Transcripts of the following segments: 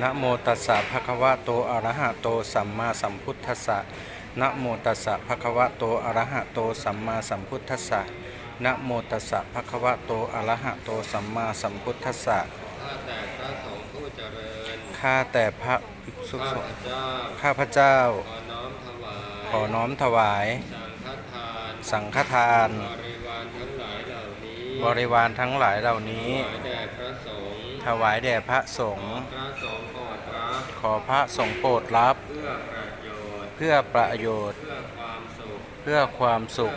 นะโมตัสสะภะคะวะโตอะระหะโตสัมมาสัมพุทธัสสะนะโมตัสสะภะคะวะโตอะระหะโตสัมมาสัมพุทธัสสะนะโมตัสสะภะคะวะโตอะระหะโตสัมมาสัมพุทธัสสะข้าแต่พระสงฆ์ผู้เจริญข้าแต่พระภิกษุข้าสพงฆ์เจ้าข้าพเจ้าขอน้อมถวายขอน้อมถวาย สังฆทานสังฆทาน บริวารทั้งหลายเหล่านี้บริวารทั้งหลายเหล่านี้ ถวายแด่พระสงฆ์ถวายแด่พระสงฆ์พระสงฆ์โปรดรับขอพระสงฆ์โปรดรับ เพื่อประโยชน์ เพื่อประโยชน์เพื่อความสุขเพื่อความสุข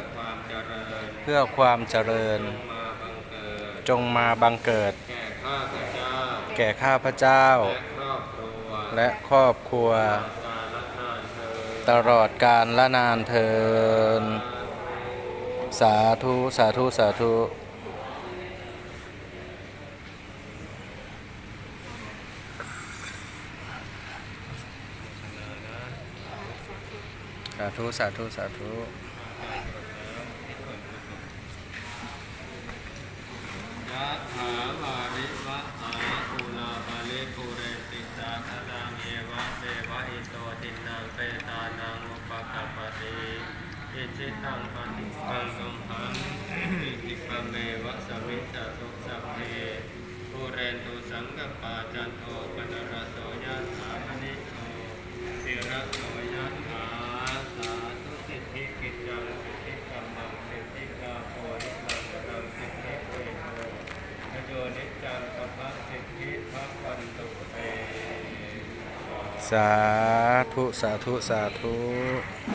เพื่อความเจริญเพื่อความเจริญ จงมาบังเกิดจงมาบังเกิดแก่ข้าพเจ้าแก่ข้าพเจ้า และครอบครัวและครอบครัวการละนานเธอญตลอดกาลละนานเทินสาธุ สาธุ สาธุ สาธุ สาธุ สาธุยะถาวาริวะหาภูลาภาลิภูเรติสาคลังเอวะเมวะอิโตตินังเปตานังอุปกัปปติอิจิตังปฏิปังตุมหังอิติปะเมวะสมิจตุสัพเพภูเรนตุสังกปาจันโทปนรโสยะถามณิโชสิระโสยะถาสาธุสิทธิกิจจังสิทธิกรรมังสิทธิกาโพนิสังกังสิทธิเวโท พโยนิ จจังปปะสิทธิพระวันตุเตสาธุ สาธุ สาธุส